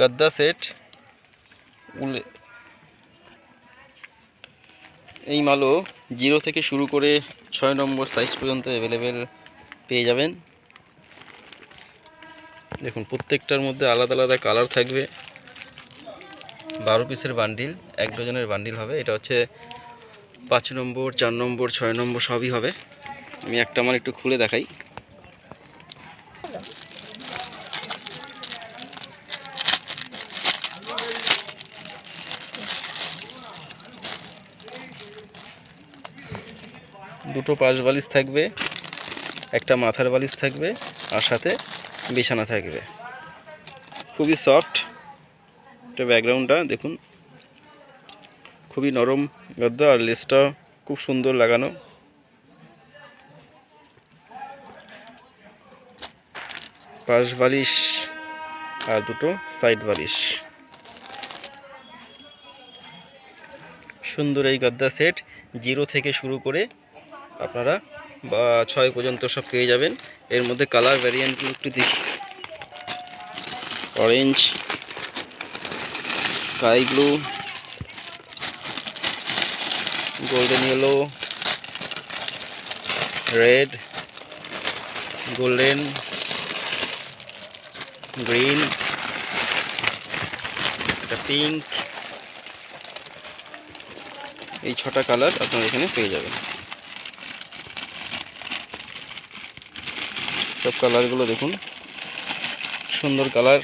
গাদ্দা set, উলে। এই মালও zero থেকে শুরু করে ছয় নম্বর সাইজ পর্যন্ত অ্যাভেলেবেল পেয়ে যাবেন। দেখুন, প্রত্যেকটার মধ্যে আলাদা আলাদা কালার থাকবে। বারো পিসের বান্ডিল এক ডজনের বান্ডিল হবে। এটা হচ্ছে পাঁচ নম্বর, চার নম্বর, ছয় নম্বর সবই হবে। আমি একটা আমার একটু খুলে দেখাই। দুটো পাশ বালিশ থাকবে, একটা মাথার বালিশ থাকবে আর সাথে বিছানা থাকবে। খুবই সফট এটা ব্যাকগ্রাউন্ডটা দেখুন। খুবই নরম গদ্দা আর লেসটা খুব সুন্দর লাগানো। পাশ বালিশ আর দুটো সাইড বালিশ। সুন্দর এই গদ্দা সেট জিরো থেকে শুরু করে আপনারা ছয় পর্যন্ত সব পেয়ে যাবেন। এর মধ্যে কালার ভ্যারিয়েন্টগুলো একটু দেখি। Orange sky blue golden yellow red golden green pink এই ছটা কালার আপনারা এখানে পেয়ে যাবেন। সব কালারগুলো দেখুন। সুন্দর কালার